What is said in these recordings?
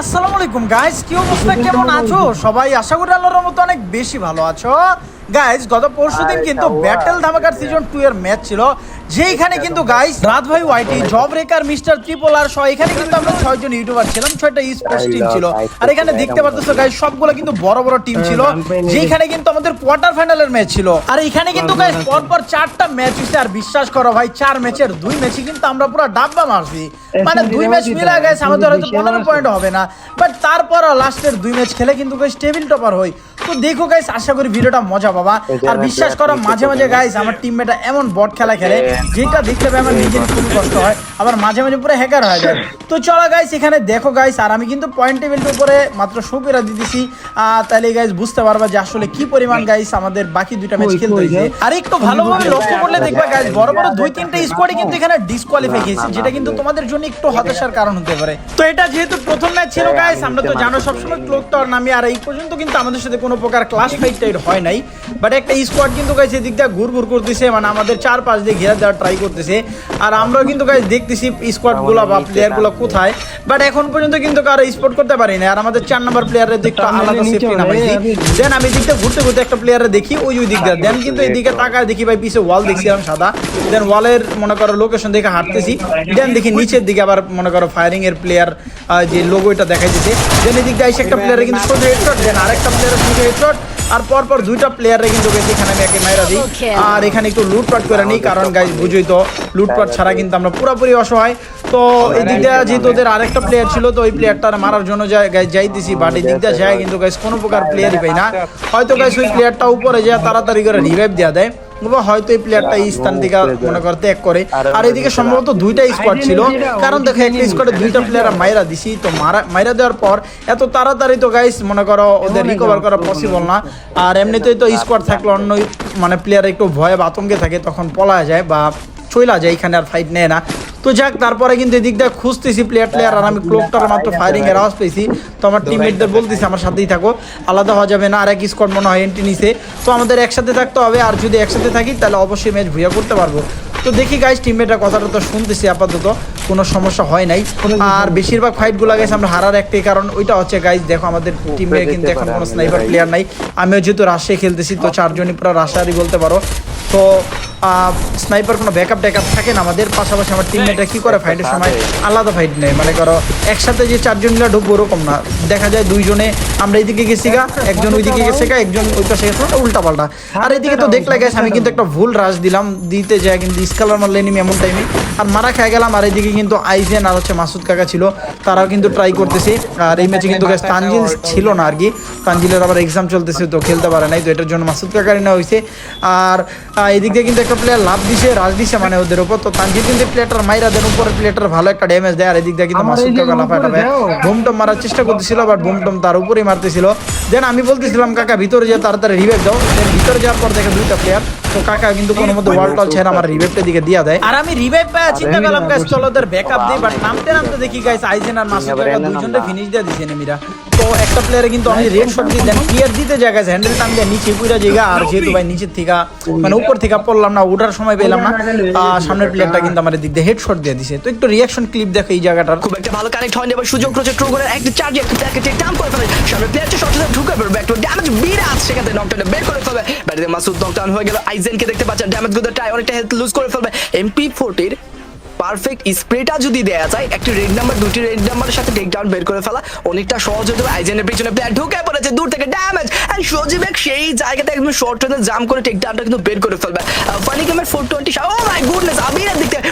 আসসালামু আলাইকুম গাইস কি অবস্থা? কেমন আছো? সবাই আশা করি আল্লাহর মতো অনেক বেশি ভালো আছো। গাইস গত পরশু দিন কিন্তু ব্যাটেল ধামাকার সিজন টু এর ম্যাচ ছিল। যেখানে কিন্তু গাইস রাত ভাই ওয়াইটি জব রেকার মিস্টার ত্রিপল আর সহ এখানে কিন্তু আমরা ছয়জন ইউটিউবার ছিলাম ছয়টা স্পোর্টস টিম ছিল। আর এখানে দেখতে পাচ্ছ গাইস সবগুলো কিন্তু বড় বড় টিম ছিল। যেখানে কিন্তু আমাদের কোয়ার্টার ফাইনালের ম্যাচ ছিল। আর এখানে কিন্তু গাইস পর পর চারটা ম্যাচ হইছে। আর বিশ্বাস করো ভাই চার ম্যাচের দুই ম্যাচই কিন্তু আমরা পুরো ডাব্বা মারছি। মানে দুই ম্যাচ মিলা গেছে আমাদের হয়তো পনেরো পয়েন্ট হবে। না। বাট তারপর লাস্টের দুই ম্যাচ খেলে কিন্তু গাইস টেবিল টপার হই। তো দেখো গাইস আশা করি ভিডিওটা মজা পাবা। আর বিশ্বাস করো মাঝে মাঝে গাইস আমার টিমমেটটা এমন বট খেলা খেলে যেটা দেখতে পাই আমার নিজের খুব কষ্ট হয়। আবার মাঝে মাঝে পুরো হ্যাকার হয়ে যায়। তো চলো গাইস এখানে দেখো গাইস আর আমি কিন্তু পয়েন্ট টেবিলটার উপরে মাত্র সুপেরা দিতেছি। আহ, তাহলে গাইস বুঝতে পারবা যে আসলে কি পরিমাণ গাইস আমাদের বাকি দুইটা ম্যাচ খেলতে হয়েছে। আর একটু ভালোভাবে লক্ষ্য করলে দেখবা গাইস বড় বড় দুই তিনটা স্কোয়াডই কিন্তু এখানে ডিসকোয়ালিফাই গেছে যেটা কিন্তু তোমাদের জন্য একটু হতাশার কারণ হতে পারে। তো এটা যেহেতু প্রথম ম্যাচ ছিল গাইস আমরা তো জানো সবসময় ক্লোক টাওয়ার নামি আর এই পর্যন্ত কিন্তু আমাদের সাথে কোনো প্রকার ক্লাস ফাইট টাইট হয় নাই। বাট একটা স্কোয়াড কিন্তু গাইস এদিক দিয়ে ঘুর ঘুর করতেছে মানে আমাদের চার পাঁচ দিয়ে ঘেরা দেওয়ার ট্রাই করতেছে। আর আমরাও কিন্তু গাইস দেখতেছি স্কোয়াডগুলা বা প্লেয়ারগুলো কোথায়। বাট এখন পর্যন্ত কিন্তু কারও স্পট করতে পারি না আর আমাদের চার নাম্বার প্লেয়ারের দিকটা আলাদা সেফটি নামাইছি দেন আমি দিকটা ঘুরতে ঘুরতে একটা প্লেয়ারে দেখি। ওই ওই দিক দেন কিন্তু এদিকে তাকায় দেখি ভাই পিছে ওয়াল দেখছিলাম সাদা। দেন ওয়ালের মনে করো লোকেশন দেখে হাঁটতেছি। দেন দেখি নিচের দিকে আবার মনে করো ফায়ারিং এর প্লেয়ার যে লোগোটা দেখাই দিতে দেন এদিক দিয়ে একটা প্লেয়ারে কিন্তু সোজা হেডশট দেন আরেকটা প্লেয়ারের সোজা হেডশট আর পর পর দুইটা প্লেয়ারে কিন্তু বেশি এখানে আমি একে মাইরা দিই। আর এখানে একটু লুটপাট করে নিই, কারণ গাইজ বুঝোই তো, লুটপাট ছাড়া কিন্তু আমরা পুরোপুরি অসহায়। তো এই দিক দিয়ে যেহেতু ওদের আরেকটা প্লেয়ার ছিল, তো ওই প্লেয়ারটা মারার জন্য যাই যাইতেছি বাট এই দিক দিয়ে যায় কিন্তু গাইজ কোনো প্রকার প্লেয়ারই পাই না। হয়তো গাইজ ওই প্লেয়ারটা উপরে যায়, তাড়াতাড়ি করে রিভাইভ দেওয়া দেয়। বা হয়তো এই প্লেয়ারটা এই স্থান থেকে মনে করতে এক করে। আর এদিকে সম্ভবত দুইটা স্কোয়াড ছিল। কারণ দেখো একটা স্কোয়াডে দুইটা প্লেয়ার মাইরা দিছি তো মারা মাইরা দেওয়ার পর এত তাড়াতাড়ি তো গাইস মনে করো ওদের রিকভার করা পসিবল না। আর এমনিতেই তো স্কোয়াড থাকলে অন্য মানে প্লেয়ার একটু ভয় বা আতঙ্কে থাকে তখন পলা যায় বা চইলা যায় এখানে আর ফাইট নেয় না। তো যাক তারপরে কিন্তু এদিক দিয়ে খুঁজতেছি প্লেয়ার প্লেয়ার আর আমি ক্লোকটার মাত্র ফায়ারিং এর আওয়াজ পেয়েছি। তো আমার টিমমেটদের বলতেছি আমার সাথেই থাকো আলাদা হওয়া যাবে না আর এক স্কোয়াড মনে হয় এন্ট্রি নিছে। তো আমাদের একসাথে থাকতে হবে আর যদি একসাথে থাকি তাহলে অবশ্যই ম্যাচ ভুইয়া করতে পারব। তো দেখি গাইজ টিমমেটের কথাটা তো শুনতেছি আপাতত কোনো সমস্যা হয় নাই। আর বেশিরভাগ ফাইটগুলো গেছে আমরা হারার একটাই কারণ ওইটা হচ্ছে গাইজ দেখো আমাদের টিমে কিন্তু এখন কোনো স্নাইপার প্লেয়ার নাই। আমিও যেহেতু রাশিয়া খেলতেছি তো চারজনই পুরো রাশিয়ারই বলতে পারো। তো স্নাইপার কোনো ব্যাকআপ ট্যাকআপ থাকে না? আমাদের পাশাপাশি আমার টিমমেটরা কি করে ফাইটের সময়? আলাদা ফাইট নেই মানে করো, একসাথে যে চারজন মিলে ঢুকবো ওরকম না। দেখা যায় দুইজনে, আমরা এইদিকে গেছি গা, একজন ওইদিকে গেছে গা, একজন ওই পাশে গেছে উল্টা পাল্টা। আর এদিকে তো দেখলে গেছে আমি কিন্তু একটা ভুল রাশ দিলাম, দিতে যায় কিন্তু স্কালার মারলে এমন টাইমে আর মারা খেয়ে গেলাম, আর এদিকে কিন্তু আইজেন আর হচ্ছে মাসুদ কাকা ছিল, তারাও কিন্তু ট্রাই করতেছে। আর এই ম্যাচে কিন্তু তানজিল ছিল না আর কি। তানজিলের আবার এক্সাম চলতেছে, তো খেলতে পারে নাই, তো এটার জন্য মাসুদ কাকারই না হয়েছে। আর এদিক দিয়ে কিন্তু একটা প্লেয়ার লাভ দিছে রাজ দিছে মানে ওদের উপর। তো তানজিল কিন্তু প্লেয়ারটার মাইরা দেন উপরে প্লেয়ারটার ভালো একটা ড্যামেজ দেয় আর এদিক দিয়ে কিন্তু মাসুদ কাকা উপরে টাফায় বুমটম মারার চেষ্টা করতেছিল বাট বুমটম তার উপরেই মারতেছিল। দেন আমি বলতেছিলাম কাকা ভিতরে যে তাড়াতাড়ি রিভাইভ দাও। দেন ভিতরে যাওয়ার পর দেখে দুইটা প্লেয়ার তো কাকা কিন্তু কোনো মধ্যে ওয়াল টল ছেড়ে আমার রিভাইভটা দিকে দিয়া দেয়। আর আমি রিভাইভ পাওয়া চিন্তা করলাম গাইস চলো ওদের ব্যাকআপ দিই বাট নামতে নামতে দেখি গাইস আইজেন আর মাসুদ কাকা দুইজনটা ফিনিশ দিয়ে দিছে নেমিরা। তো একটা প্লেয়ারে কিন্তু আমি রেড শট দিয়ে দেন ক্লিয়ার দিতে গাইস হ্যান্ডেল টান দিয়ে নিচে পুরা জায়গা আর যেহেতু ভাই নিচের থেকে মানে উপর থেকে পড়লাম না ওঠার সময় পেলাম না। সামনের প্লেয়ারটা কিন্তু আমার দিক দিয়ে হেডশট দিয়ে দিছে। তো একটু রিয়াকশন ক্লিপ দেখো এই জায়গাটার। খুব একটা ভালো কানেক্ট হয়নি এবার সুযোগ রয়েছে ট্রু করে একটা চার্জ একটা প্লেয়ারকে টেক ডাউন করে ফেলে। সামনে প্লেয়ারটা শর্ট ঢুকে পড়বে একটু ড্যামেজ বিরাট সেখান থেকে বের করে ফেলবে। ব্যাটিতে মাসুদ নকডাউন হয়ে গেল আইজেনকে দেখতে পাচ্ছেন ড্যামেজগুলো টাই অনেকটা হেলথ লুজ করে ফেলবে। এমপি ফোরটির পারফেক্ট স্প্রেটা যদি দেয়া যায়, একটি রেড নাম্বার দুটি রেড নাম্বারের সাথে টেক ডাউন বের করে ফেলা, অনেকটা সহজ হতে পারে আইজেনের পিছনে প্লেয়ার ঢুকে পড়েছে, দূর থেকে ড্যামেজ এন্ড এক সেই জায়গাতে একদম শর্ট রেঞ্জে জাম্প করে টেক ডাউনটা কিন্তু বের করে ফেলবে। ফানি গেমের four twenty oh my goodness আমি দিক থেকে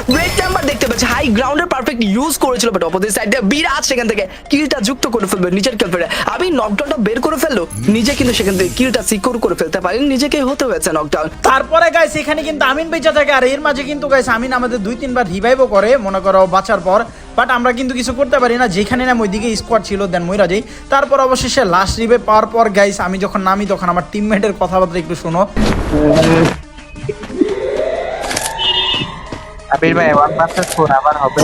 পাচ্ছি হাই গ্রাউন্ডের পারফেক্ট ইউজ করেছিল বাট অপোজিট সাইড দিয়ে বিরাট সেখান থেকে কিলটা যুক্ত করে ফেলবে নিচের ক্যালফেটে আমি নকডাউনটা বের করে ফেলল নিজে কিন্তু সেখান থেকে কিলটা সিকিউর করে ফেলতে পারেন নিজেকে হতে হয়েছে নকডাউন তারপরে গাইস এখানে কিন্তু আমিন বেঁচে থাকে, আর এর মাঝে কিন্তু গাইস আমিন আমাদের দুই তিনবার রিভাইভও করে, মনে করো বাঁচার পর বাট আমরা কিন্তু কিছু করতে পারি না, যেখানে না ওইদিকে স্কোয়াড ছিল দেন মইরা যাই তারপর অবশেষে লাস্ট রিভে পাওয়ার পর গাইস আমি যখন নামি, তখন আমার টিমমেটের কথাবার্তা একটু শোনো। আবির ভাই ওয়ান ভার্সেস ফোর আবার হবে।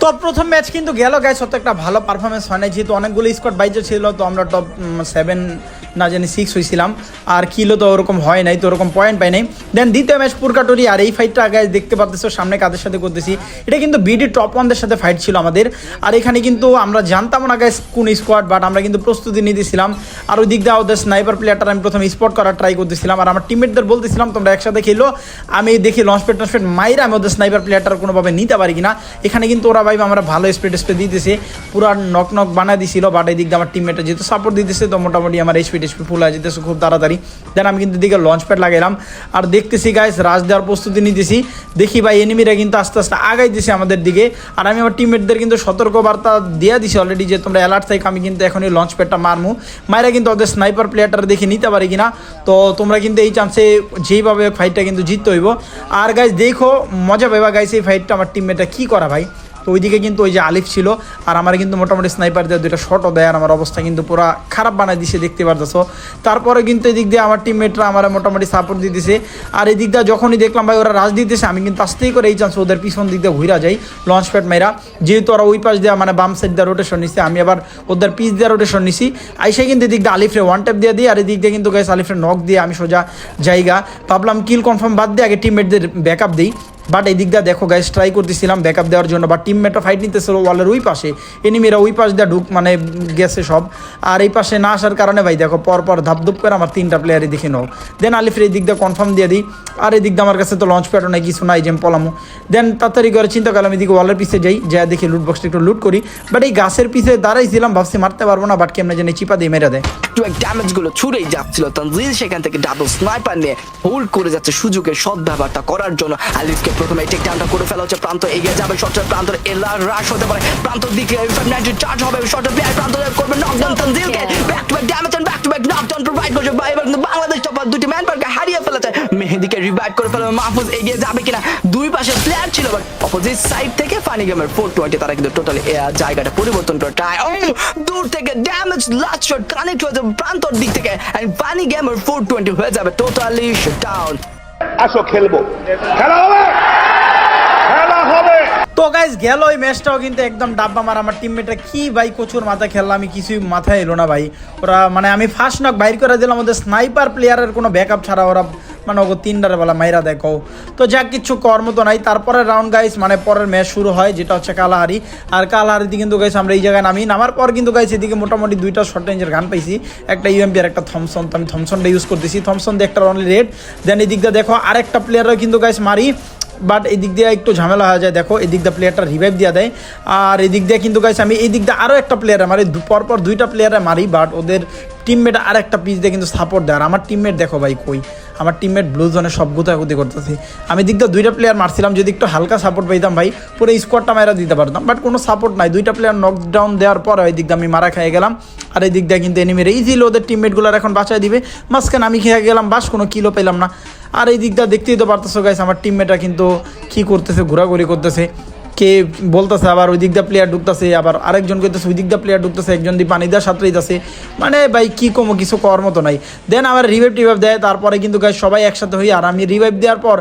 তো প্রথম ম্যাচ কিন্তু গেল গাইস অত একটা ভালো পারফরমেন্স হয় না যেহেতু অনেকগুলো স্কোয়াড বাইজে ছিল, তো আমরা টপ সেভেন না জানি সিক্স হয়েছিলাম আর কিলো তো ওরকম হয় নাই, তো ওরকম পয়েন্ট পাই নাই। দেন দ্বিতীয় ম্যাচ পুরকাটরি, আর এই ফাইটটা আগে দেখতে পাচ্তেছো সামনে কাদের সাথে করতেছি। এটা কিন্তু বিডি টপ ওয়ানদের সাথে ফাইট ছিল আমাদের। আর এখানে কিন্তু আমরা জানতাম না গাইস কোন স্কোয়াড বাট আমরা কিন্তু প্রস্তুতি নিতেছিলাম। আর ওই দিক দিয়ে ওদের স্নাইপার প্লেয়ারটা আমি প্রথমে স্পট করার ট্রাই করতেছিলাম। আর আমার টিমমেটদের বলতেছিলাম, তোমরা একসাথে খেলো। আমি দেখি লঞ্চ পেট টঞ্চ পেট মাইরা আমি ওদের স্নাইপার প্লেয়ারটার কোনোভাবে নিতে পারি কিনা। এখানে কিন্তু ওরা ভাই আমরা ভালো স্প্রেড স্প্রে দিতেছে। পুরা নক নক বানা দিছিল বাট এই দিক দিয়ে আমার টিমমেটটা যেহেতু সাপোর্ট দিতেছে, তো মোটামুটি আমার এইচপি টেসপি ফুল হয়ে যেতেছে খুব তাড়াতাড়ি। দেন আমি কিন্তু দিকে লঞ্চ প্যাড লাগাইলাম। আর দেখতেছি গাইস রাজ দেওয়ার প্রস্তুতি নিতেছি। দেখি ভাই এনিমিরা কিন্তু আস্তে আস্তে আগাই দিছে আমাদের দিকে। আর আমি আমার টিমমেটদের কিন্তু সতর্কবার্তা দিয়ে দিছি অলরেডি যে তোমরা অ্যালার্ট থেকে আমি কিন্তু এখনই লঞ্চ প্যাডটা মারমু। মায়েরা কিন্তু ওদের স্নাইপার প্লেয়ারটা দেখে নিতে পারি কিনা। তো তোমরা কিন্তু এই চান্সে যেইভাবে ফাইটটা কিন্তু জিততে হইব। আর গাইস দেখো, মজা পাইবা গাইস এই ফাইটটা আমার টিমমেটটা কী করা ভাই? তো ওইদিকে কিন্তু ওই যে আলিফ ছিল, আর আমার কিন্তু মোটামুটি স্নাইপার দেওয়া দুইটা শটও দেয়, আর আমার অবস্থা কিন্তু পুরো খারাপ বানাই দিছে, দেখতে পারতেছো। তারপরে কিন্তু এদিক দিয়ে আমার টিমমেটরা আমার মোটামুটি সাপোর্ট দিতেছে আর এই দিক দিয়ে যখনই দেখলাম, ভাই, ওরা রাজ দিতেছে, আমি কিন্তু আস্তেই করে এই চান্স ওদের পিছন দিক দিয়ে ঘুরা যাই লঞ্চ প্যাড মেরা যেহেতু ওরা ওই পাশ দিয়ে মানে বাম সাইড দিয়ে রোটেশন নিছে, আমি আবার ওদের পিস দিয়ে রোটেশন নিছি। আইসে কিন্তু এদিক দিয়ে আলিফরে ওয়ান ট্যাপ দিয়ে দিই, আর এদিক দিয়ে কিন্তু গাইস আলিফরে নক দিয়ে আমি সোজা জায়গা। ভাবলাম কিল কনফার্ম বাদ দিয়ে আগে টিমমেটদের ব্যাকআপ দিই। বাট এই দিক দিয়ে দেখো গাইস ট্রাই করতেছিলাম ব্যাকআপ দেওয়ার জন্য বা টিমমেটরা ফাইট নিতেছিল ওয়ালের ওই পাশে। এনিমিরা ওই পাশ দিয়ে ঢুক মানে গেছে সব। আর এই পাশে না আসার কারণে ভাই, দেখো পর পর ধাপধুপ করে আমার তিনটা প্লেয়ারই দেখে নাও। দেন আলিফের এই দিক দিয়ে কনফার্ম দিয়ে দিই। আর এই দিক দিয়ে আমার কাছে তো লঞ্চ প্যাডও নাই, কিছু নাই যেম পলামো। দেন তাড়াতাড়ি করে চিন্তা করলাম, এদিকে ওয়ালের পিছে যাই, যা দেখি লুট বক্সটা একটু লুট করি। বাট এই গাছের পিছে দাঁড়াইছিলাম, ভাবছি মারতে পারব না বাট কেমনে জানি চিপা দিয়ে মেরে দেয়। টু এক ড্যামেজগুলো ছুড়েই যাচ্ছিল, তানজিল সেখান থেকে ডাবল স্নাইপার নিয়ে হোল্ড করে যাচ্ছে সুযোগের সদ্ব্যবহারটা করার জন্য আলিফকে। প্রথমে টেক ডাউনটা করে ফেলা হচ্ছে প্রান্ত এগিয়ে যাবে শর্টের প্রান্ত এলার রাশ হতে পারে। প্রান্ত দিকে চার্জ হবে শর্টের প্লেয়ার প্রান্ত করবে knockdown তানজিলকে back to back damage and back to back knockdown provide করছে। বা এবার কিন্তু বাংলাদেশ টপার দুটি ম্যান পার্কে হারিয়ে ফেলেছে। মেহেদিকে রিভাইভ করে ফেলে মাহফুজ এগিয়ে যাবে কিনা? দুই পাশে প্লেয়ার ছিল বাট অপোজিট সাইড থেকে ফানি গেমের ফোর টোয়েন্টি তারা কিন্তু টোটালি জায়গাটা পরিবর্তন করে ট্রাই দূর থেকে ড্যামেজ লাস্ট শট কানেক্ট হয়েছে প্রান্তর দিক থেকে এন্ড ফানি গেমের ফোর টোয়েন্টি হয়ে যাবে টোটালি ডাউন আসো খেলব। খেলা হবে? খেলা হবে। তো গাইজ গেল ওই ম্যাচটাও কিন্তু একদম ডাব্বা মার। আমার টিমমেটরা কি ভাই কচুর মাথা খেললাম আমি কিছুই মাথায় এলো না ভাই। ওরা মানে আমি ফার্স্ট নক বাইর করে দিলাম, ওদের স্নাইপার প্লেয়ারের কোনো ব্যাকআপ ছাড়া ওরা মানে ওকে তিনটার বেলা মাইরা দেখো তো যা কিচ্ছু কর্ম তো নাই। তারপরে রাউন্ড গাইস মানে পরের ম্যাচ শুরু হয়, যেটা হচ্ছে কালাহারি। আর কালাহারিতে কিন্তু গাইস আমরা এই জায়গায় নামি। নামার পর কিন্তু গাইস এদিকে মোটামুটি দুইটা শর্ট রেঞ্জের গান পাইছি। একটা ইউএমপি আর একটা থমসন তো আমি থমসনটা ইউজ করতেছি। থমসন দিয়ে একটা অনলি রেড দেন এই দিক দিয়ে দেখো, আরেকটা প্লেয়ারও কিন্তু গাইস মারি। বাট এদিক দিক দিয়ে একটু ঝামেলা হয়ে যায়। দেখো এদিক দিক দিয়ে প্লেয়ারটা রিভাইভ দিয়ে দেয়। আর এদিক দিক দিয়ে কিন্তু গাইছে আমি এই দিক দিয়ে আরও একটা প্লেয়ারে মারি পরপর দুইটা প্লেয়ারে মারি বাট ওদের টিমমেট আর একটা পিচ দিয়ে কিন্তু সাপোর্ট দেয়। আর আমার টিমমেট দেখো ভাই কই? আমার টিমমেট ব্লু জোনে সব গুতাগুতি করতেছে। আমি দিকটা দুইটা প্লেয়ার মারছিলাম, যদি একটু হালকা সাপোর্ট পাইতাম ভাই, পুরো স্কোয়াডটা মারা দিতে পারতাম। বাট কোনো সাপোর্ট নাই। দুইটা প্লেয়ার নকডাউন দেওয়ার পর ওই দিকটা আমি মারা খেয়ে গেলাম। আর এই দিকটা কিন্তু এনিমিরা ইজিলি ওদের টিমমেটগুলোর এখন বাঁচায় দিবে। মাঝখানে আমি খেয়ে গেলাম, বাস কোনো কিলো পেলাম না। আর এই দিকটা দেখতেই তো পারতেছো গাইস আমার টিমমেটরা কিন্তু কী করতেছে, ঘোরাঘুরি করতেছে। কে বলতেছে, আবার ওই দিক প্লেয়ার ঢুকতেছে, আবার আরেকজন কইতেছে, ওই দিক প্লেয়ার ঢুকতেছে, একজন দিয়ে পানি দেওয়া সাঁতরাইতেছে মানে ভাই, কী কমো, কিছু কর মতো নাই। দেন আবার রিভাইভ টিভাইভ দেয়, তারপরে কিন্তু গাইস সবাই একসাথে হই, আর আমি রিভাইভ দেওয়ার পর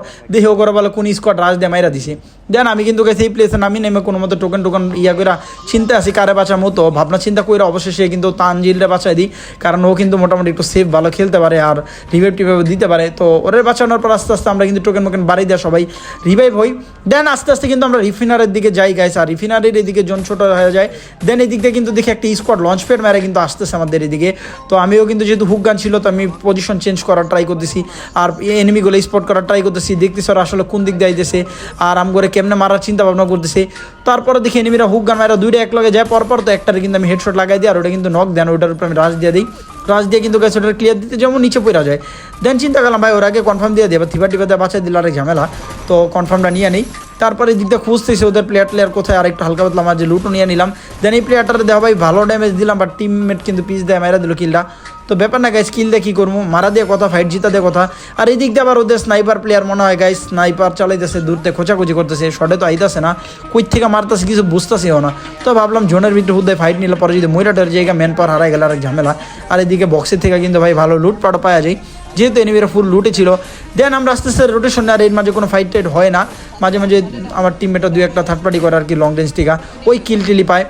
ও করে বলে কোন স্কোয়াড রাজ দিয়ে মাইরা দিছে। দেন আমি কিন্তু গাইস এই প্লেসে নামি নেমে কোনো মতো টোকেন টোকেন ইয়া করে চিন্তা আসি কারে বাঁচা মতো। ভাবনা চিন্তা করে অবশেষে কিন্তু তানজিলটা বাঁচাই দিই, কারণ ও কিন্তু মোটামুটি একটু সেফ ভালো খেলতে পারে আর রিভাইভ টিভাইভ দিতে পারে। তো ওরে বাঁচানোর পর আস্তে আস্তে আমরা কিন্তু টোকেন মোকেন বাড়িয়ে দেওয়া সবাই। রিভাইভ হই দেন আস্তে আস্তে কিন্তু আমরা রিফিনারের দিকে যাই গাইস আর রিফিনারের এদিকে জন ছোট হয়ে যায় দেন এই দিক দিয়ে কিন্তু দেখি একটা স্কোয়াড লঞ্চ প্যাড মেরে কিন্তু আসতেছে আমাদের এদিকে। তো আমিও কিন্তু যেহেতু হুক গান ছিল, তো আমি পজিশন চেঞ্জ করার ট্রাই করতেছি, আর এনিমিগুলো স্পট করার ট্রাই করতেছি, দেখতেছি ওরা আসলে কোন দিক দিয়ে আইতেছে, আর আম করে কেমনে মারার চিন্তা ভাবনা করতেছে। তারপরে দেখি এনিমিরা হুক গান মারা দুইটা এক লগে যায়, পরপর তো একটারে কিন্তু আমি হেডশট লাগাই দিই, আর ওটা কিন্তু নক দেন, ওটার উপরে আমি রাজ দিয়ে দিই। রাজ দিয়ে কিন্তু গাছ ওটার ক্লিয়ার দিতে যেমন নিচে পড়া যায়। দেন চিন্তা করলাম, ভাই, ওর আগে কনফার্ম দিয়ে দিয়ে থিবা টিপা দিয়ে বাঁচাই দিল আরেক ঝামেলা। তো কনফার্মটা নিয়ে নিই। তারপরে দিকটা খুঁজতেছে ওদের প্লেয়ার প্লেয়ার কোথায়? আর একটু হালকা পাতলা যে লুটও নিয়ে নিলাম। দেন এই প্লেয়ারটার দেওয়া ভাই, ভালো ড্যামেজ দিলাম বাট টিমমেট কিন্তু পিস দেয় মেরা দিল কিলটা তো ব্যাপার না গাইস কিল দিয়ে কী করব? মারা দিয়ে কথা ফাইট জিতা দিয়ে কথা। আর এই দিক দিয়ে আবার ওদের স্নাইপার প্লেয়ার মনে হয় গাইস স্নাইপার চালাইতেছে দূরতে খোঁচাখুচি করতেছে শটে তো আইতাছে না। কই থেকে মারতেছে কিছু বুঝতেছেও না। তো ভাবলাম জোনের ভিতরে হুদ্দে ফাইট নিলে পরে যদি ময়রাটার জায়গা ম্যান পাওয়ার হারাই গেল আরেক ঝামেলা। আর এদিকে বক্সের থেকে কিন্তু ভাই ভালো লুট পাটা পাওয়া যায়। যেহেতু এনিমিরা ফুল লুটে ছিল দেন আমরা আস্তে আস্তে রোটেশন আর এর মাঝে কোনো ফাইট টাইট হয় না। মাঝে মাঝে আমার টিমমেটা দু একটা থার্ড পার্টি করে আর কি লং রেঞ্জ টিকা ওই কিল টিলি পায়।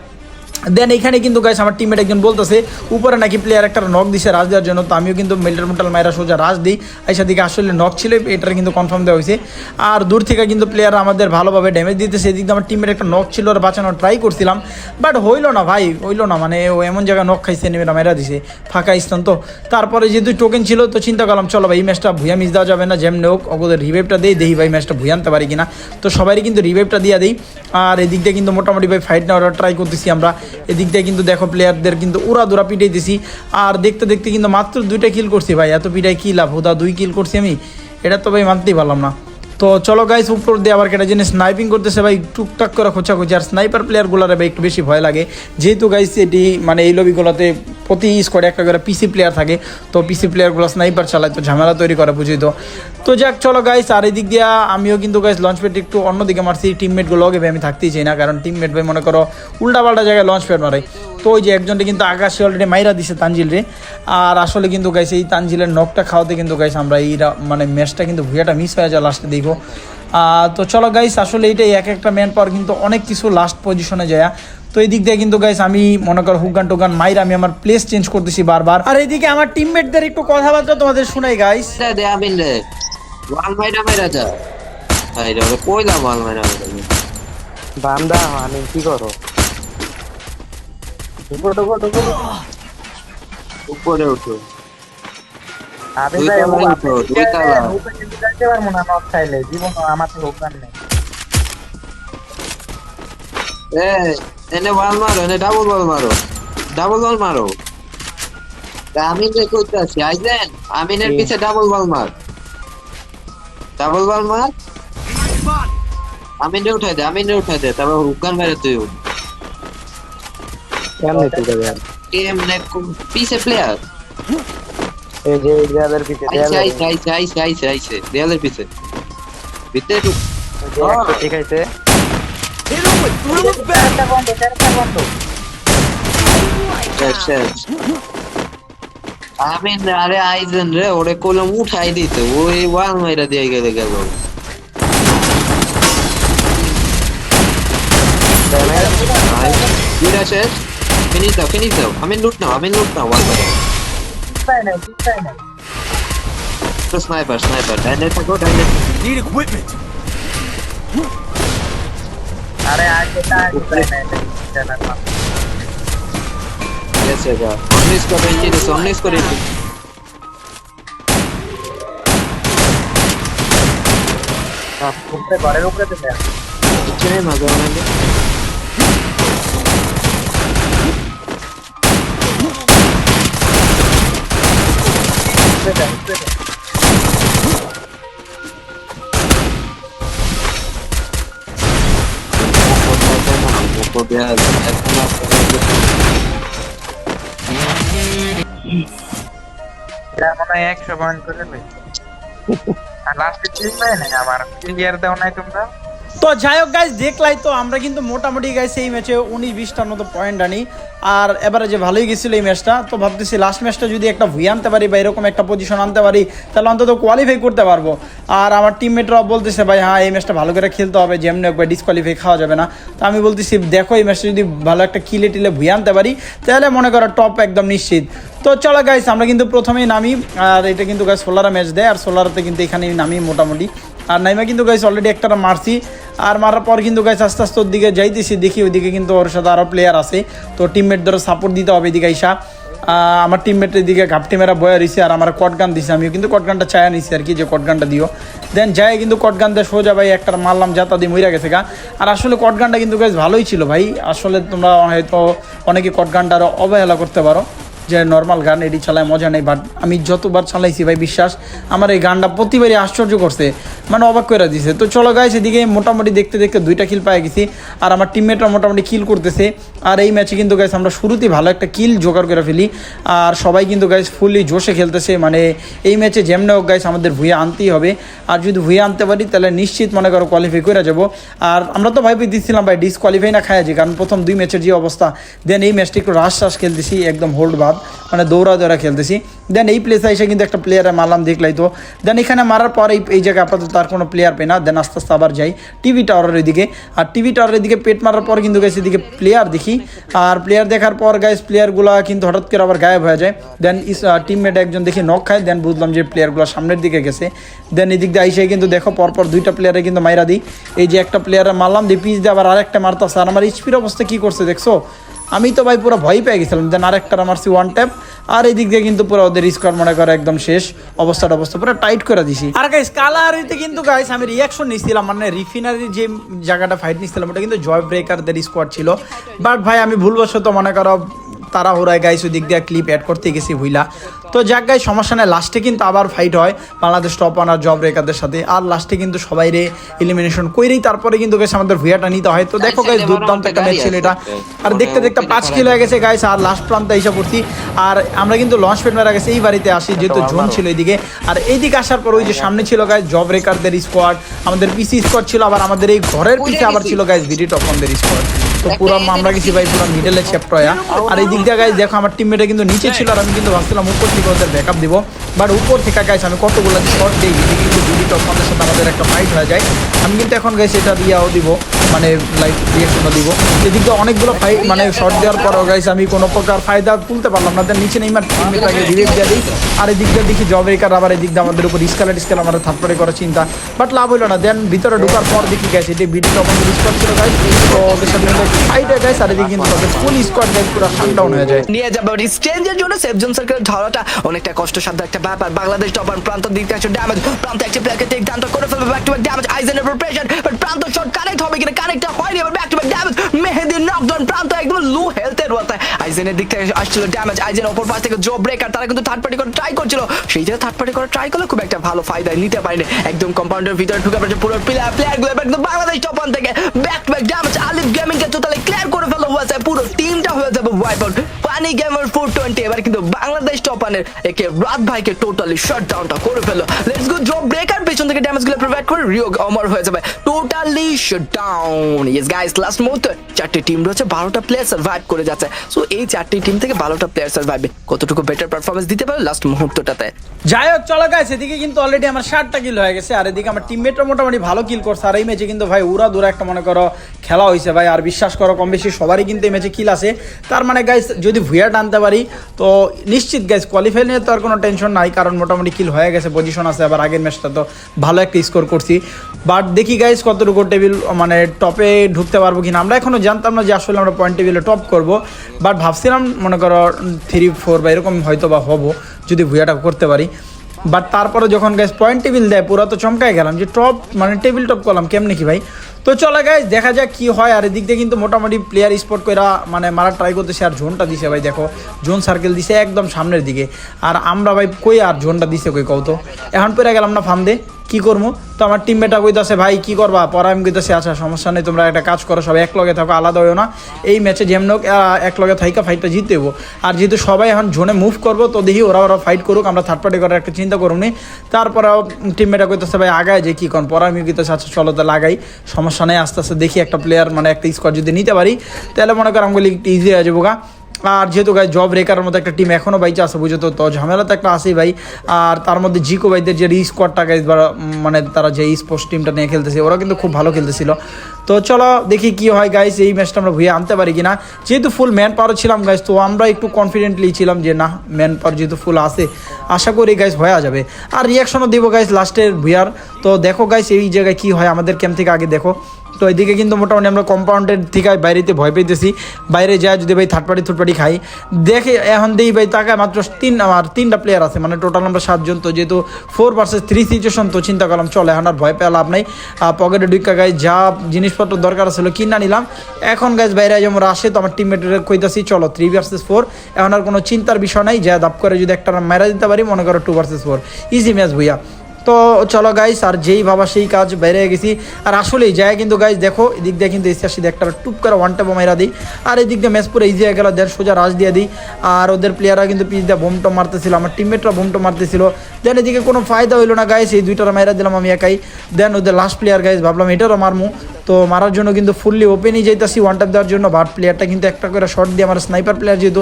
দেন এখানে কিন্তু গাইস আমার টিমমেট একজন বলতেছে, উপরে নাকি প্লেয়ার একটা নক দিছে রাজ দেওয়ার জন্য। তো আমিও কিন্তু মেল্টার মোটাল মায়েরা সোজা রাজ দিই। আইসা দিকে আসলে নক ছিল, এটার কিন্তু কনফার্ম দেওয়া হয়েছে। আর দূর থেকে কিন্তু প্লেয়ার আমাদের ভালোভাবে ড্যামেজ দিতেছে। এদিক আমার টিমের একটা নক ছিল আর বাঁচানোর ট্রাই করছিলাম। বাট হইল না ভাই, হইল না। মানে ও এমন জায়গায় নক খাইছে, নেমে মেরা দিছে। ফাঁকা স্থান তো। তারপরে যেহেতু টোকেন ছিল, তো চিন্তা করলাম, চলো ভাই, এই ম্যাচটা ভুয়া মিস দেওয়া যাবে না যেমনি হোক ওদের রিভাইভটা দেই ভাই ম্যাচটা ভুয়ে আনতে পারি কিনা। তো সবারই কিন্তু রিভাইভটা দিয়ে দিই। আর এদিক দিয়ে কিন্তু মোটামুটি ভাই ফাইট নেওয়ার ট্রাই করতেছি আমরা। এদিক দিয়ে কিন্তু দেখো প্লেয়ারদের কিন্তু উড়া দুরা দিছি। আর দেখতে দেখতে কিন্তু মাত্র দুইটা কিল করছি ভাই। এত পিটাই কি লাভ? হুদা দুই কিল করছি আমি। এটা তো ভাই মানতেই পারলাম না। তো চলো গাইস উপর দিয়ে আবার কেটে জিনিস স্নাইপিং করতেছে ভাই, টুকটাক করে খোঁচাখুচি। আর স্নাইপার প্লেয়ারগুলোর ভাই একটু বেশি ভয় লাগে। যেহেতু গাইস এটি মানে এই লবিগুলোতে প্রতি স্কোয়াডে একটা করে পিসি প্লেয়ার থাকে, তো পিসি প্লেয়ারগুলো স্নাইপার চালায়, তো ঝামেলা তৈরি করে বুঝি তো? তো যাক, চলো গাইস আর এদিক দিয়া আমিও কিন্তু গাইস লঞ্চ প্যাড একটু অন্যদিকে মারছি। টিমমেটগুলো ভাই আমি থাকতেই চাই না, কারণ টিমমেট ভাই মনে করো উল্টাপাল্টা জায়গায় লঞ্চ প্যাড মারে। তো ওই যে একজনটা কিন্তু আকাশে অলরেডি মাইরা দিছে তানজিল রে। আর আসলে কিন্তু গাইস এই তানজিলের নখটা খাওয়াতে কিন্তু গাইস আমরা এই মানে ম্যাচটা কিন্তু ভুয়াটা মিস হয়ে যায় লাস্টে দেখব। তো চলো গাইস আসলে এইটাই এক একটা ম্যান পাওয়ার কিন্তু অনেক কিছু লাস্ট পজিশনে যায়। তো এই দিক দিয়ে কিন্তু গাইস আমি মনে করো হুগান টুগান মাইর আমি আমার প্লেস চেঞ্জ করতেছি বারবার। আর এইদিকে আমার টিমমেটদের একটু কথাবার্তা তোমাদের শোনাই গাইস দে দে আমিন রে ওয়াল মাইরা মাইরা যা। কইলাম ওয়াল মাইরা বান্দা আমি কি করো? ঢুকো ঢুকো ঢুকো। উপরে উঠো। আমি ভাই তলায় উঠো, দুই তলা। উপরে কিন্তু যাইতে পারব না নক খাইলে। জীবন আমার তো হোক নেই। এ এনে ওয়াল মারো এনে ডাবল বল মারো। ডাবল বল মারো। তা আমিন রে কইতে আইজেন আমিনের পিছে ডাবল বল মার। ডাবল বল মার। আমিন উঠাই দে আমিন উঠাই দে তারপর হুকান মেরে তুই উঠ। কেমনে তুই যাবে টিম নে পিছে প্লেয়ার এই যে দেয়ালের পিছে দেয়ালের আইছে আইছে আইছে আইছে আইছে দেয়ালের পিছে ভিতরে ঢুক ঠিক আছে আমিন আরে আইজেন রে ওরে কলম উঠাই দিতে ওই ওয়াল মাইরা দিয়ে গেলে গেল শেষ Finish now, finish now. I'm in loot now, I'm in loot now. One minute. The sniper, sniper. Then let go, down let Need equipment. अरे आज कितना चला था यस यस हमने इसको go दे हमने इसको रेंज दे आप ऊपर बड़े ऊपर थे इतने मजा आएंगे উপরে দেয় এটা মনে হয় একশো পয়েন্ট করে লই আর লাস্টে তিন পায় না আমার ক্লিয়ার দাও নাই তোমরা তো যাই হোক গাইজ দেখলাই তো আমরা কিন্তু মোটামুটি গাইছে এই ম্যাচে উনিশ বিশটার মতো পয়েন্ট আনি। আর এবারে যে ভালোই গেছিল এই ম্যাচটা তো ভাবতেছি লাস্ট ম্যাচটা যদি একটা ভুই আনতে পারি বা এরকম একটা পজিশন আনতে পারি, তাহলে অন্তত কোয়ালিফাই করতে পারব। আর আমার টিমমেটরাও বলতেছে, ভাই হ্যাঁ এই ম্যাচটা ভালো করে খেলতে হবে, যেমনি একবার ডিসকোয়ালিফাই খাওয়া যাবে না। তো আমি বলতেছি, দেখো, এই ম্যাচটা যদি ভালো একটা কিলে টিলে ভুই আনতে পারি, তাহলে মনে করো টপ একদম নিশ্চিত। তো চলো গাইস আমরা কিন্তু প্রথমেই নামি, আর এটা কিন্তু গাইস সোলারা ম্যাচ দেয়, আর সোলারাতে কিন্তু এখানেই নামি মোটামুটি। আর নাইমা কিন্তু গাইস অলরেডি একটা মারছি। আর মারার পর কিন্তু গাইস আস্তে আস্তে ওর দিকে যাইতেছি, দেখি ওইদিকে কিন্তু ওর সাথে আরও প্লেয়ার আছে। তো টিমমেট ধরো সাপোর্ট দিতে হবে এদিকে আইসা। আমার টিমমেটের দিকে ঘাপটি মেরা বয়া রয়েছে আর আমার কটগান দিছে। আমিও কিন্তু কটগানটা চায়া নিছি আর কি, যে কটগানটা দিও। দেন যায় কিন্তু কটগান দিয়ে সোজা ভাই একটা মারলাম, যাতা দিয়ে মইরা গেছে গা। আর আসলে কটগানটা কিন্তু গাইস ভালোই ছিল ভাই। আসলে তোমরা হয়তো অনেকে কটগানটার অবহেলা করতে পারো। যে নর্মাল গান এটি চালায়, মজা নেই বাট আমি যতবার চালাইছি ভাই, বিশ্বাস, আমার এই গানটা প্রতিবারই আশ্চর্য করছে। মানে অবাক করে দিছে। তো চলো গাইস এদিকে মোটামুটি দেখতে দেখতে দুইটা কিল পাই গেছি, আর আমার টিমমেটরা মোটামুটি কিল করতেছে। আর এই ম্যাচে কিন্তু গাইস আমরা শুরুতেই ভালো একটা কিল জোগাড় করে ফেলি। আর সবাই কিন্তু গাইস ফুললি জোশে খেলতেছে। মানে এই ম্যাচে যেমন হোক গাইস আমাদের ভুয়ে আনতেই হবে। আর যদি ভুয়ে আনতে পারি, তাহলে নিশ্চিত মনে করো কোয়ালিফাই করে যাব। আর আমরা তো ভাই দিচ্ছিলাম ভাই ডিসকোয়ালিফাই না খাইছি কারণ প্রথম দুই ম্যাচের যে অবস্থা দেন এই ম্যাচটি একটু রাশ রাশ খেলতেছি, একদম হোল্ড বাদ। ভাব মানে দৌড়া দৌড়া খেলতেছি। দেন এই প্লেসে এসে কিন্তু একটা প্লেয়ারে মারলাম, দেখলাই তো। দেন এখানে মারার পর এই এই জায়গায় আপাতত তার কোনো প্লেয়ার পেয়ে না। দেন আস্তে আস্তে আবার যাই। টিভি টাওয়ারের দিকে আর টিভি টাওয়ারের দিকে পেট মারার পর কিন্তু গেছে এদিকে প্লেয়ার দেখি। আর প্লেয়ার দেখার পর গাইস প্লেয়ারগুলো কিন্তু হঠাৎ করে আবার গায়েব হয়ে যায়। দেন টিমমেট একজন দেখি নক খায়। দেন বুঝলাম যে প্লেয়ারগুলো সামনের দিকে গেছে। দেন এদিক দিয়ে আইসে কিন্তু দেখো পরপর দুইটা প্লেয়ারে কিন্তু মাইরা দিই। এই যে একটা প্লেয়ারে মারলাম, দিয়ে পিচ দিয়ে আবার আরেকটা মারতাছে। আর আমার এইচপির অবস্থা কি করছে দেখছ? আমি তো ভাই পুরো ভয় পেয়ে গেছিলাম দেন আরেকটা মারছি ওয়ান ট্যাপ আর এই দিক দিয়ে কিন্তু পুরো ওদের স্কোয়ার মনে করে একদম শেষ, অবস্থাটা অবস্থা পুরো টাইট করে দিছি। আর গাইস কালারিতে কিন্তু গাইস আমি রিয়াকশন নিছিলাম মানে রিফিনারি যে জায়গাটা ফাইট নিছিলাম, ওটা কিন্তু জয় ব্রেকারদের স্কোয়াড ছিল। বাট ভাই, আমি ভুলবশত মনে করো তারা হোরায় গাইস ওই দিক দিয়ে ক্লিপ অ্যাড করতে গেছি ভুইলা। তো যাক গাই সমস্যা নেই লাস্টে কিন্তু আবার ফাইট হয় বাংলাদেশ টপ আর জব রেকারদের সাথে। আর লাস্টে কিন্তু সবাই রে এলিমিনেশন করেই তারপরে কিন্তু গেছে আমাদের ভুইয়াটা নিতে হয়। তো দেখো গাইস দুর্দান্ত একটা ম্যাচ ছিল এটা। আর দেখতে দেখতে পাঁচ কিলো হয়ে গেছে গাইস আর লাস্ট প্রান্তে এসে পড়ছি। আর আমরা কিন্তু লঞ্চ প্যাড মেরা গেছে এই বাড়িতে আসি যেহেতু জোন ছিল এইদিকে আর এইদিকে আসার পর ওই যে সামনে ছিল গাইস জব রেকারদের স্কোয়াড আমাদের পিসি স্কোয়াড ছিল আবার আমাদের এই ঘরের পিছে আবার ছিল গাইস ভিডি টপনদের স্কোয়াড তো পুরো আমরা গেছি ভাই পুরো মিডলে চ্যাপ্টার আর এই দিক দিয়ে গাইস দেখো আমার টিমমেটে কিন্তু নিচে ছিল আর আমি কিন্তু ভাবছিলাম উপর থেকে ওদের ব্যাকআপ দিব। বাট উপর থেকে গাইস আমি কতগুলো শট দিই এদিকে কিন্তু ভিডি টপনদের সাথে আমাদের একটা ফাইট হয়ে যায়। আমি কিন্তু এখন গাইস এটা দিয়েও দিব মানে লাইক রিয়েকশনও দিব। এদিক অনেকগুলো ফাইট মানে শট দেওয়ার পরও গাইস আমি কোনো প্রকার ফায়দা তুলতে পারলাম না। দেন নিচে নেইমার টিমমেটটাকে রিভিভ দিয়ে দিই। আর এদিক দিয়ে দেখি জব রেকার আবার এদিক দিয়ে আমাদের উপর স্কেল স্কেল আমাদের থার্ড পার্টি করার চিন্তা। বাট লাভ হইল না। দেন ভিতরে ঢোকার পর দেখি গেছে এটি ভিডিও তখন স্কোয়াড ছিল গাইস তো ওদের সাথে হয়ে গাইস আর একটা ব্যাপার। বাংলাদেশ প্রান্ত প্রান্ত একটা প্লেয়ারকে করে ড্যামেজ আইজেনের উপর প্রেশার বাট প্রান্ত শট কানেক্ট হবে কিনা? কানেক্ট হয়নি ড্যামেজ মেহেদি নকডাউন প্রান্ত একদম লো অবস্থায় আইজেনের দিক থেকে আসছিল ড্যামেজ আইজেন অপর পাশ থেকে জো ব্রেকার তারা কিন্তু থার্ড পার্টি করে ট্রাই করছিল। সেই জায়গায় থার্ড পার্টি করে ট্রাই করলে খুব একটা ভালো ফায়দা নিতে পারেনি। একদম কম্পাউন্ডের ভিতরে ঢুকে পড়েছে পুরো প্লেয়ার প্লেয়ারগুলো একদম বাংলাদেশ টপান থেকে back to back damage Alif Gaming K totally clear করে হয়েছে পুরো টিমটা হয়ে যাবে ওয়াইপ পানি গেমার ফোর টোয়েন্টি এবার কিন্তু বাংলাদেশ টপানের একে রাত ভাইকে টোটালি শাট ডাউনটা করে ফেলো লেটস গো ড্রপ ব্রেকার পেছন থেকে ড্যামেজগুলো প্রোভাইড করে রিও অমর হয়ে যাবে। Totally shut down yes guys last মুহূর্তে চারটি টিম রয়েছে, বারোটা প্লেয়ার সার্ভাইভ করে যাচ্ছে। সো এই চারটি টিম থেকে বারোটা প্লেয়ার সার্ভাইভ কতটুকু বেটার পারফরমেন্স দিতে পারে লাস্ট মুহূর্তটাতে? যাই হোক, চলো গাইস এদিকে কিন্তু অলরেডি আমার ষাটটা কিল হয়ে গেছে। আর এদিকে আমার টিমমেটরা মোটামুটি ভালো কিল করছে। আর এই ম্যাচে কিন্তু ভাই উড়া দূরা একটা, মনে করো খেলা হয়েছে ভাই, আর বিশ্বাস করো, কম বেশি সবারই কিন্তু এই ম্যাচে কিল আছে। তার মানে গাইস যদি ভুয়া টানতে পারি, তো নিশ্চিত গাইস কোয়ালিফাই নিয়ে তো আর কোনো টেনশন নাই, কারণ মোটামুটি কিল হয়ে গেছে পজিশন আছে, আবার আগের ম্যাচটা তো ভালো একটা স্কোর করছি। বাট দেখি গাইস কতটুকু টেবিল মানে টপে ঢুকতে পারব কিনা। আমরা এখনও জানতাম না যে আসলে আমরা পয়েন্ট টেবিলে টপ করব। বাট ভাবছিলাম, মনে করো থ্রি ফোর বা এরকম হয়তো বা হব, যদি ভুয়াটা করতে পারি। বাট তারপরে যখন গ্যাস পয়েন্ট টেবিল দেয়, পুরো তো চমকায় গেলাম যে টপ মানে টেবিল টপ করলাম, কেমনে কি ভাই? তো চলে গাইজ দেখা যাক কি হয়। আর এদিক দিয়ে কিন্তু মোটামুটি প্লেয়ার স্পট কইরা মানে মারা ট্রাই করতেছে আর জোনটা দিছে ভাই, দেখো। জোন সার্কেল দিছে একদম সামনের দিকে। আর আমরা ভাই কই আর জোনটা দিছে কই কও তো? এখন পেরে গেলাম না ফান্দে কি করব তো আমার টিমমেটা কইতাছে ভাই কি করবা? পরে আমি কইতাছে আচ্ছা সমস্যা নেই তোমরা একটা কাজ করো সবাই এক লগে থাকো আলাদা হইও না। এই ম্যাচে যেমন হোক, এক লগে থাইকা ফাইটটা জিতে দেবো আর যেহেতু সবাই এখন জোনে মুভ করব তো দেখি ওরা ওরা ফাইট করুক আমরা থার্ড পার্টি করার একটা চিন্তা করুন নি তারপরে টিমমেটা কইতেছে ভাই আগায় যে কি কন পরে আমি কইতেছে আচ্ছা চলো তো লাগাই সমস্যা নেই আস্তে আস্তে দেখি একটা প্লেয়ার মানে একটা স্কোয়াড যদি নিতে পারি তাহলে মনে করো আমি একটু ইজি হয়ে যাব গা। আর যেহেতু গাই জব রেকারের মতো একটা টিম এখনও বাইচে আছে, বুঝো তো ঝামেলা তো একটা আছেই ভাই। আর তার মধ্যে জিকো ভাইদের যে স্কোয়াডটা গাইজ মানে তারা যে স্পোর্টস টিমটা নিয়ে খেলতেছে ওরা কিন্তু খুব ভালো খেলতেছিল। তো চলো দেখি কি হয় গাইস এই ম্যাচটা আমরা ভুয়ে আনতে পারি কিনা। যেহেতু ফুল ম্যান পাওয়ার ছিলাম গাইস তো আমরা একটু কনফিডেন্টলি ছিলাম যে না ম্যান পাওয়ার যেহেতু ফুল আছে, আশা করি গাইস হয়ে যাবে। আর রিয়াকশনও দিব গাইস লাস্টের ভুয়ার তো দেখো গাইস এই জায়গায় কি হয়, আমাদের ক্যাম্প থেকে আগে দেখো। তো এদিকে কিন্তু মোটামুটি আমরা কম্পাউন্ডের থেকে বাইরেতে ভয় পেতেছি। বাইরে যায় যদি ভাই থার্ড পার্টি থার্ড পার্টি খাই। দেখে এখন দেই ভাই তাকায় মাত্র তিন, আমার তিনটা প্লেয়ার আছে মানে টোটাল আমরা সাতজন। তো যেহেতু ফোর ভার্সেস থ্রি সিচুয়েশন তো চিন্তা করলাম, চলে, এখন আর ভয় পেয়ে লাভ নাই। পকেটে ঢুকা গায়ে যা জিনিসপত্র দরকার ছিল কিনা নিলাম। এখন গাছ বাইরে যেমন আসে তো আমার টিমমেটের কইতাছি, চলো থ্রি ভার্সেস ফোর এখন আর কোনো চিন্তার বিষয় নাই, যা দাপ করে যদি একটা মেরা দিতে পারি, মনে করো two versus four easy match Bhuiyan. তো চলো গাইস আর যেই ভাবা সেই কাজ বেড়ে গেছি। আর আসলেই যায় কিন্তু গাইস দেখো, এদিক দিয়ে কিন্তু এসে আসি একটা টুপ করে ওয়ান টাপ মাইরা দিই। আর এদিক দিয়ে ম্যাচ পুরো ইজি হয়ে গেল দেন সোজা রাজ দিয়ে দিই। আর ওদের প্লেয়াররা কিন্তু পিচ দিয়ে বোমটো মারতেছিল, আমার টিমমেটরা বোমটো মারতেছিল। দেন এদিকে কোনো ফায়দা হইল না গাইস এই দুইটার মাইরা দিলাম আমি একাই। দেন ওদের লাস্ট প্লেয়ার গাইস ভাবলাম এটারও মারমু। তো মারার জন্য কিন্তু ফুললি ওপেনই যাইতাছি ওয়ান ট্যাপ দেওয়ার জন্য। বাট প্লেয়ারটা কিন্তু একটা করে শট দিয়ে আমার স্নাইপার প্লেয়ার যেহেতু।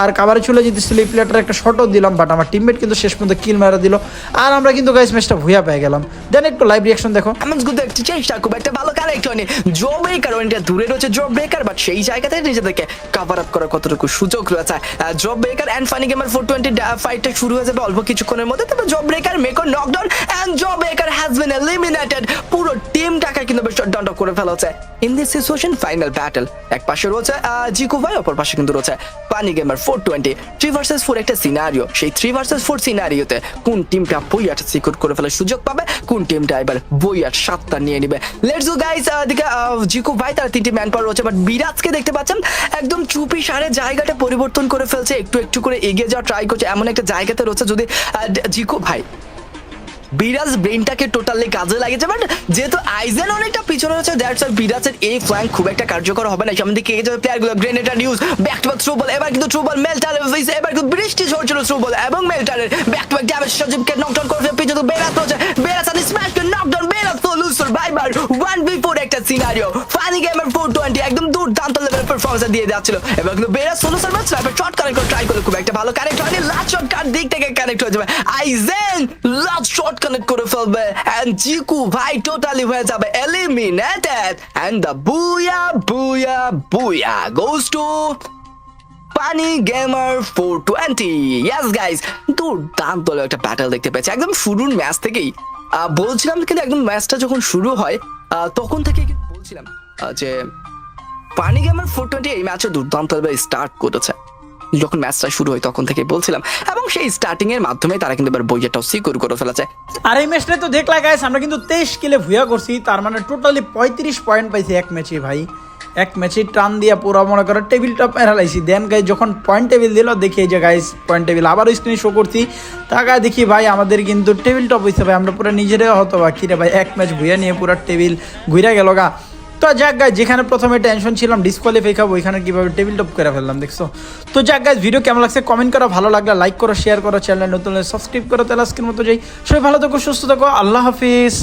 আর কাবারে চলে যেতেছিল, এই প্লেয়ারটার একটা শটও দিলাম বাট আমার টিমমেট কিন্তু শেষ পর্যন্ত কিল মারা দিল। আর আমরা কিন্তু গাইস ম্যাচটা ভুয়া পেয়ে গেলাম। দেন একটু লাইভ রিয়াকশন দেখো। আমি কিন্তু একটু চেষ্টা, খুব একটা ভালো কারেক্ট হয়নি জো ব্রেকার ওইটা দূরে রয়েছে জব ব্রেকার বাট সেই জায়গাতে নিজেদেরকে কভার আপ করার কতটুকু সুযোগ রয়েছে। Job Breaker and Funny Gamer four twenty ফাইটটা শুরু হয়ে যাবে অল্প কিছুক্ষণের মধ্যে। তবে Job Breaker maker knockdown and Job Breaker has been eliminated পুরো টিমটাকে কিন্তু বেশ ডাউন করে ফেলা in this situation final battle এক পাশে রয়েছে জিকু ভাই, অপর পাশে কিন্তু রয়েছে Funny Gamer four twenty three versus four একটা সিনারিও সেই থ্রি ভার্সেস ফোর সিনারিওতে কোন টিমটা বইয়াট সিকিউর করে ফেলার সুযোগ পাবে। কোন টিম টিমটা এবার বই আর সাতটা নিয়ে নিবে। লেটস গো গাইস দিকে আহ, জিকু ভাই তার তিনটি ম্যান পাওয়ার রয়েছে বাট বিরাজকে দেখতে পাচ্ছেন একদম চুপি সারে জায়গাটা পরিবর্তন করে ফেলছে একটু একটু করে এগিয়ে যাওয়া ট্রাই করছে। এমন একটা জায়গাতে রয়েছে যদি জিকু ভাই বিরাজ ব্রেনটাকে টোটালি কাজে লাগিয়েছে বাট যেহেতু আইজেন অনেকটা পিছনে রয়েছে দ্যাটস ওয়াই বিরাজের এই ফ্ল্যাঙ্ক খুব একটা কার্যকর হবে না। সামনে দিকে এগিয়ে যাবে প্লেয়ারগুলো গ্রেনেটার use back to back throw ball এবার কিন্তু থ্রো বল মেলটার এবার কিন্তু বৃষ্টি ঝরছিল থ্রো বল এবং মেলটারের ব্যাক টু ব্যাক ড্যামেজ সজীবকে নকডাউন করে পিছনে বেরাত রয়েছে। বেরাত আর স্ম্যাশ করে নকডাউন বেরাত তো লুজ সার্ভাইভার 1v4 একটা সিনারিও ফানি গেমার 420 একদম দুর্দান্ত লেভেলের দিয়ে যাচ্ছিল এবার কিন্তু বেরাত solo server sniper shot connect করে ট্রাই করলে। খুব একটা ভালো কানেক্ট হয়নি। লাস্ট শট কার দিক থেকে কানেক্ট হয়ে যাবে। আইজেন লাস্ট শট কানেক্ট করে ফেলবে। এন্ড জিকু ভাই টোটালি হয়ে যাবে। Eliminated and the booyah booyah booyah goes to Funny Gamer four twenty yes guys দুর্দান্ত একটা ব্যাটেল দেখতে পেয়েছি। একদম শুরুর ম্যাচ থেকেই। বলছিলাম কিন্তু একদম ম্যাচটা যখন শুরু হয় তখন থেকে বলছিলাম যে পানি গেমার ফোর টোয়েন্টি এই ম্যাচে দুর্দান্ত স্টার্ট করেছে। যখন ম্যাচটা শুরু হয় তখন থেকে বলছিলাম, এবং সেই স্টার্টিং এর মাধ্যমে তারা কিন্তু এবার বইয়েটাও সিকিউর করে ফেলেছে। আর এই ম্যাচটা তো দেখলা গাইস আমরা কিন্তু তেইশ কিলে ভুয়া করছি, তার মানে টোটালি পঁয়ত্রিশ পয়েন্ট পাইছি এক ম্যাচে ভাই। এক ম্যাচে টান দিয়া পুরো, মনে করো টেবিল টপ মেরালাইছি দেন গাইজ যখন পয়েন্ট টেবিল দিল, দেখি এই যে গাইজ পয়েন্ট টেবিল আবারও স্ক্রিনে শো করছি। টাকা দেখি ভাই, আমাদের কিন্তু টেবিল টপ হয়েছে ভাই, আমরা পুরো নিজেরাই হতো বা কিরে ভাই, এক ম্যাচ ভুয়া নিয়ে পুরো টেবিল ঘুরে গেল গা। তো যাক যেখানে প্রথমে টেনশন ছিলাম ডিসকোয়ালিফাই খাব, ওইখানে কীভাবে টেবিল টপ করে ফেললাম, দেখছ? তো যাক ভিডিও কেমন লাগছে? কমেন্ট করো, ভালো লাগলে লাইক করো শেয়ার করো চ্যানেল নতুন সাবস্ক্রাইব করো, তাহলে আজকের মতো যাই। সবাই ভালো থাকো, সুস্থ থাকো, আল্লাহ হাফিজ।